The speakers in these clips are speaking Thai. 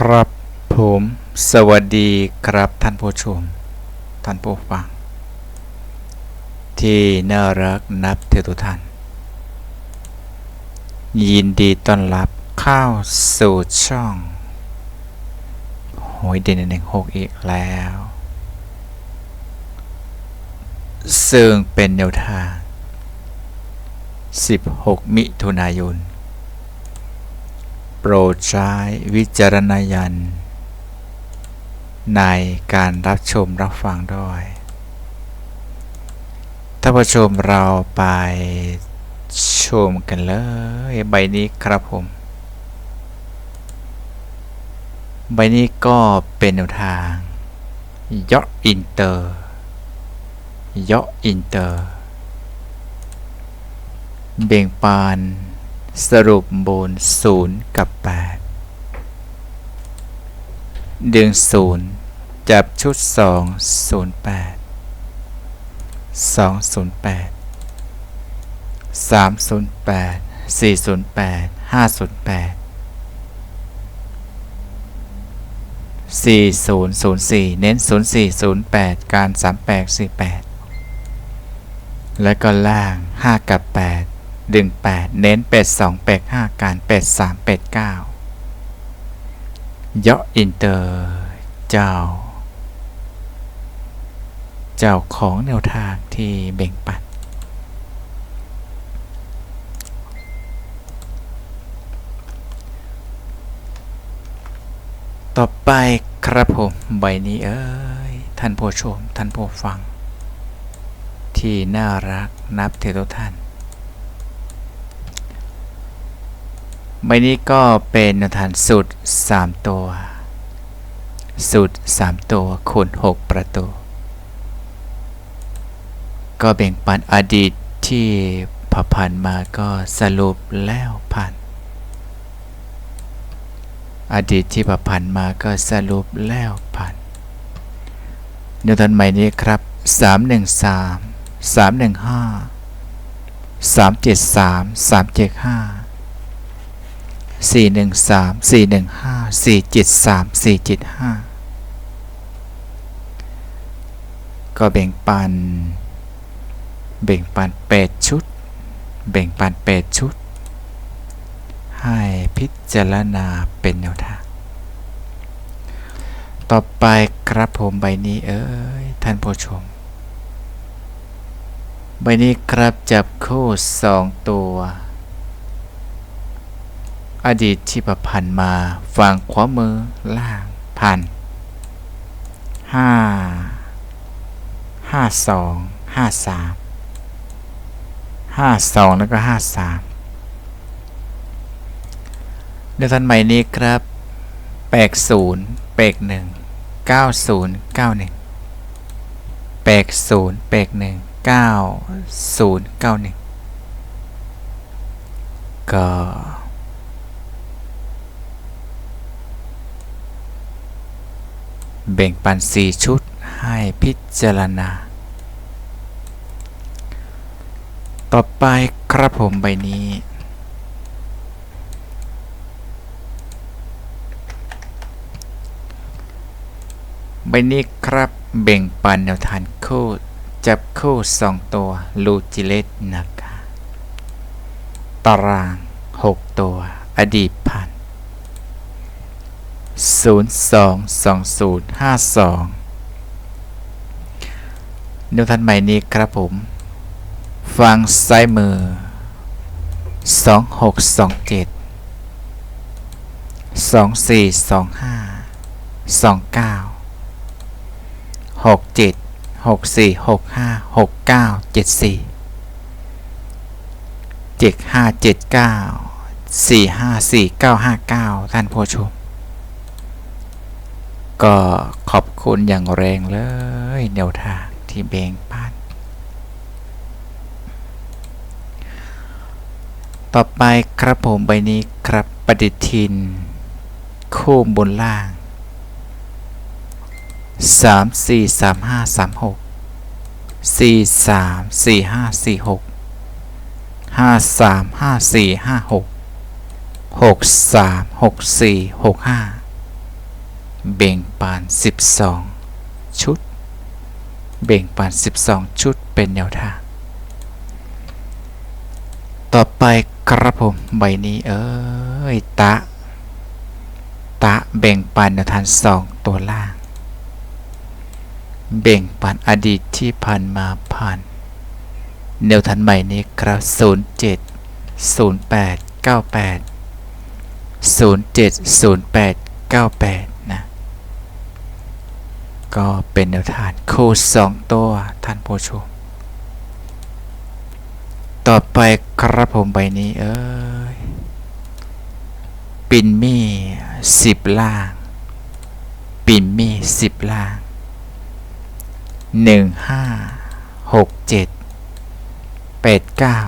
ครับผมสวัสดีครับท่านผู้ชม ท่านผู้ฟัง ที่น่ารักนับถือทุกท่าน ยินดีต้อนรับเข้าสู่ช่องหวยเด่นหนึ่งหกอีกแล้ว ซึ่งเป็นแนวทาง 16 มิถุนายน ปรดใช้วิจารณญาณในการรับชมรับฟังด้วยท่านผู้ชมเราไปชมกันเลยใบนี้ครับผม ใบนี้ก็เป็นแนวทางยออินเตอร์ยออินเตอร์ เบ่งปาน สรุปบนศูนย์กับแปดดึงศูนย์จับชุดสองศูนย์แปดสองศูนย์แปดสามศูนย์แปดสี่ศูนย์แปดห้าศูนย์แปดสี่ศูนย์ศูนย์สี่เน้นศูนย์สี่ศูนย์แปดการสามแปดสี่แปดแล้วก็ล่างห้ากับแป ดึงแปดเน้นเป็ดสองเป็ดห้าการเป็ดสามเป็ดเก้ายาะอินเตอร์ เจ้า เจ้าของแนวทางที่เบ่งปันต่อไปครับผมใบนี้เอ้ย ท่านผู้ชม ท่านผู้ฟัง ที่น่ารักนับถือทุกท่าน ใบนี้ก็เป็นแนวทางสุด3ตัวสุด3ตัวคูณ 6 ประตู ก็แบ่งปันอดีตที่ผ่านมาก็สรุปแล้วผ่าน อดีตที่ผ่านมาก็สรุปแล้วผ่านแนวทางใหม่นี้ครับ 313 315 373 375 สี่หนึ่งสามสี่หนึ่งห้าสี่เจ็ดสามสี่เจ็ดห้าก็แบ่งปัน แบ่งปันแปดชุด แบ่งปันแปดชุด ให้พิจารณาเป็นแนวทาง ต่อไปครับผมใบนี้เอ้ยท่านผู้ชม ใบนี้ครับจับคู่สองตัว อดีตที่ประพันธ์มาฝั่งขวามือล่างพันห้าห้าสองห้าสามห้าสองแล้วก็ห้าสามในทันใหม่นี้ครับแปกศูนย์แปกหนึ่งเก้าศูนย์เก้าหนึ่งแปกศูนย์แปกหนึ่งเก้าศูนย์เก้าหนึ่งก็ แบ่งปัน 4 ชุดให้พิจารณา ต่อไปครับผมใบนี้ ใบนี้ครับแบ่งปันแนวทางคู่จับคู่สองตัวลูจิเลตนะคะตาราง 6 ตัว อดีต 0 2 2 0 5 2 นิวทันใหม่นี้ครับผม ฟังซ้ายมือ 2 6 2 7 2 4 2 5 2 9 6 7 6 4 6 5 6 9 7 4 7 5 7 9 4 5 4 9 5 9 ท่านผู้ชม ก็ขอบคุณอย่างแรงเลยแนวทางที่แบ่งปัน ต่อไปครับผมใบนี้ครับปฏิทิน คู่บนล่าง 3 4 3 5 3 6 4 3 4 5 4 6 5 3 5 4 5 6 6 3 6 4 6 5 เบ่งปาน 12 ชุด เบ่งปาน 12 ชุดเป็นแนวทาง ต่อไปครับผมใบนี้เอ้ย ตะ ตะเบ่งปันแนวทางสองตัวล่าง เบ่งปันอดีตที่ผ่านมาผ่านแนวทันใหม่นี้ครับ 07 08 98 07 08 98นะ ก็เป็นแนวทางคู่สองตัวท่านผู้ชม ต่อไปครับผมใบนี้เอ้ย ปินมี่สิบล่าง ปินมี่สิบล่างหนึ่งห้าหกเจ็ดแปดเก้า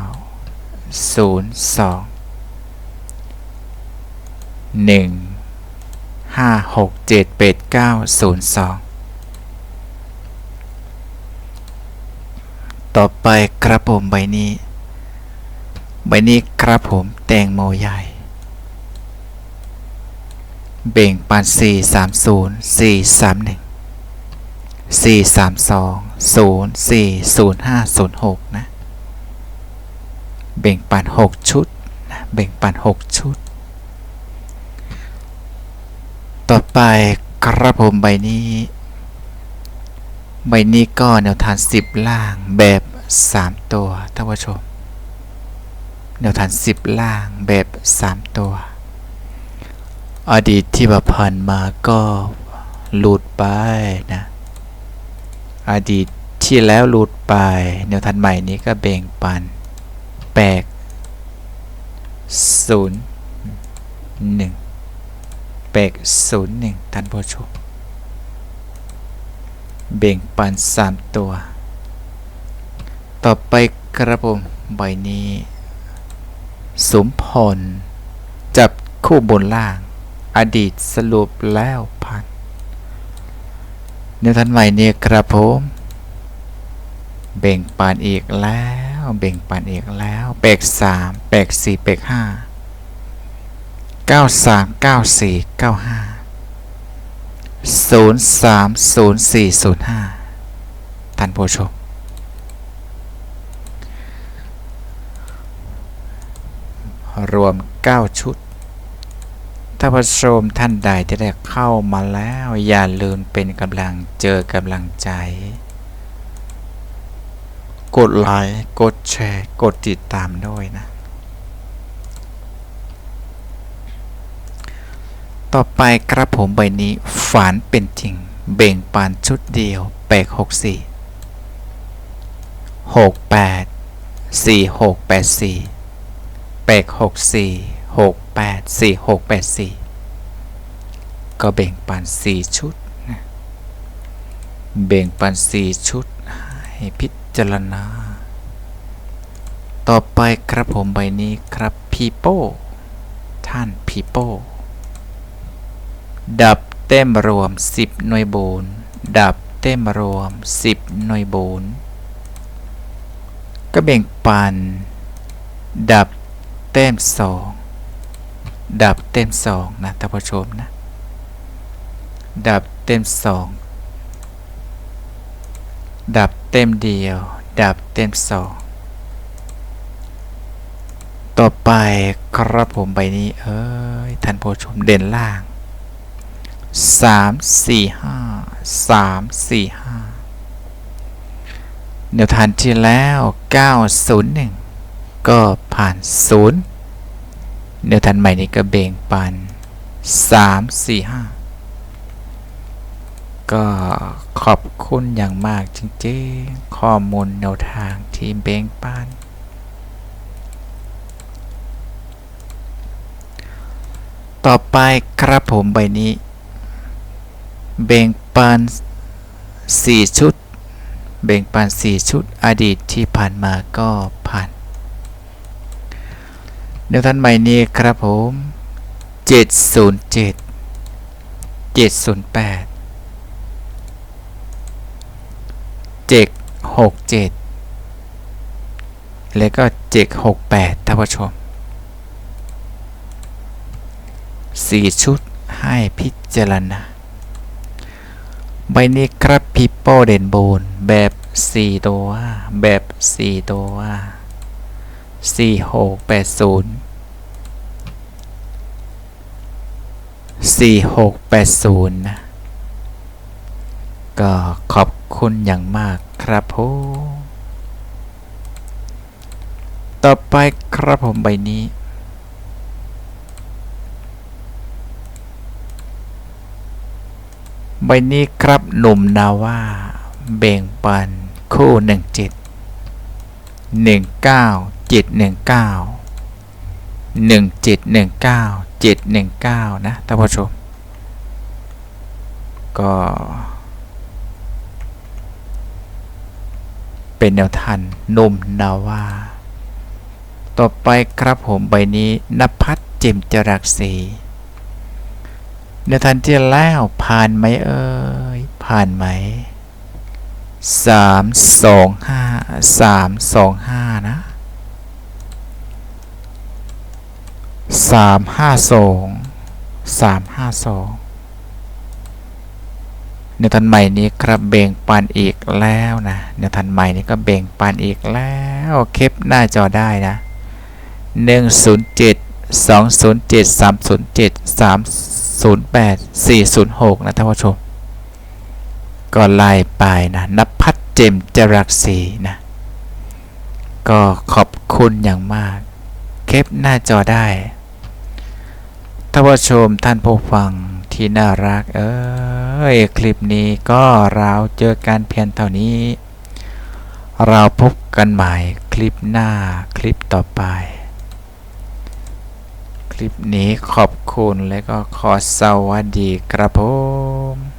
ศูนย์สองหนึ่งห้าหกเจ็ดแปดเก้าศูนย์สอง ต่อไปครับผมใบนี้ ใบนี้ครับผมแตงโมใหญ่ เบ่งปาน4 3 0 4 3 1 4 3 2 0 4 0 5 0 6 นะ เบ่งปาน6 ชุดนะเบ่งปาน6 ชุด ต่อไปกระผมใบนี้ใบนี้ก็แนวทาง 10 ล่างแบบ 3 ตัวท่านผู้ชมแนวทาง10 ล่างแบบ 3 ตัว อดีตที่ผ่านมาก็หลุดไปนะอดีตที่แล้วหลุดไป แนวทันใหม่นี้ก็เบ่งปันแปกศูนย์หนึ่งแปกศูนย์หนึ่งท่านผู้ชมเบ่งปันสามตัว ต่อไปกระผมใบนี้สมพร จับคู่บนล่าง อดีตสรุปแล้วผ่านในทันใหม่เนี่ยครับผมเบ่งปานอีกแล้วเบ่งปานอีกแล้วเปกสามเปกสี่เปกห้าเก้าสามเก้าสี่เก้าห้าศูนย์สามศูนย์สี่ศูนย์ห้าท่านผู้ชม รวม 9 ชุด ถ้าผู้ชมท่านใดที่ได้เข้ามาแล้ว อย่าลืมเป็นกำลังเจอกำลังใจ กดไลค์ กดแชร์ กดติดตามด้วยนะ ต่อไปกระผมใบนี้ฝันเป็นจริง เบ่งปานชุดเดียวแปกหกสี่หกแปดสี่หกแปดสี่ แปดหกสี่หกแปดสี่หกแปดสี่ก็เบ่งปันสี่ชุดนะเบ่งปันสี่ชุดให้พิจารณา ต่อไปครับผมใบนี้ครับพีโป้ท่านพีโป้ดับเต็มรวม 10 หน่วยบูนดับเต็มรวม 10 หน่วยบูนก็เบ่งปัน ดับ เต็มสองดับเต็มสองนะท่านผู้ชมนะ ดับเต็มสองดับเต็มเดียว ดับเต็มสองต่อไปครับผมใบนี้ เอ้ยท่านผู้ชมเด่นล่างสามสี่ห้าสามสี่ห้าแนวทานที่แล้วเก็ผ่านศูนย์แนวทานใหม่นี้ก็เบ่งปันสามสี่ห้าก็ขอบคุณอย่างมากจริงๆ ข้อมูลแนวทางที่เบ่งปันต่อไปครับผมใบนี้ เบ่งปันสี่ชุด เบ่งปันสี่ชุดอดีตที่ผ่านมาก็ผ่าน แนวทันใหม่นี้ครับผม 707 708 767 แล้วก็ 768ท่านผู้ชม 4 ชุดให้พิจารณา ใบนี้ครับพิปโปเด่นโบนแบบ 4 ตัว แบบ 4 ตัว 4 6 8 0 4 6 8 0นะก็ขอบคุณอย่างมากครับผมต่อไปครับผมใบนี้ใบนี้ครับหนุ่มนาว่าเบ่งปันคู่หนึ่งเจ็ดหนึ่งเก้า จ็ดหนึ่งเก้าหนึ่งเจ็ดหนึ่งเก้าเจ็ดหนึ่งเก้านะท่านผู้ชม ก็ เป็นแนวทันนุ่มนาวา ต่อไปครับผมใบนี้นภัสเจมจรักสีแนวทันที่แล้วผ่านไหมเอ่ยผ่านไหมสามสองห้าสามสองห้านะ สามห้าสองสามห้าสองแนวทันใหม่นี้ครับเบ่งปันอีกแล้วนะแนวทันใหม่นี้ก็เบ่งปันอีกแล้วเคปหน้าจอได้นะหนึ่งศูนย์เจ็ดสองศูนย์เจ็ดสามศูนย์เจ็ดสามศูนย์แปดสี่ศูนย์หกนะท่านผู้ชมก็ไล่ไปนะนภัสเจมจรักศรีนะก็ขอบคุณอย่างมาก เคปหน้าจอได้ท่านผู้ชมท่านผู้ฟังที่น่ารัก เอ้ยคลิปนี้ก็เราเจอกันเพียงเท่านี้ เราพบกันใหม่คลิปหน้าคลิปต่อไป คลิปนี้ขอบคุณและก็ขอสวัสดีครับผม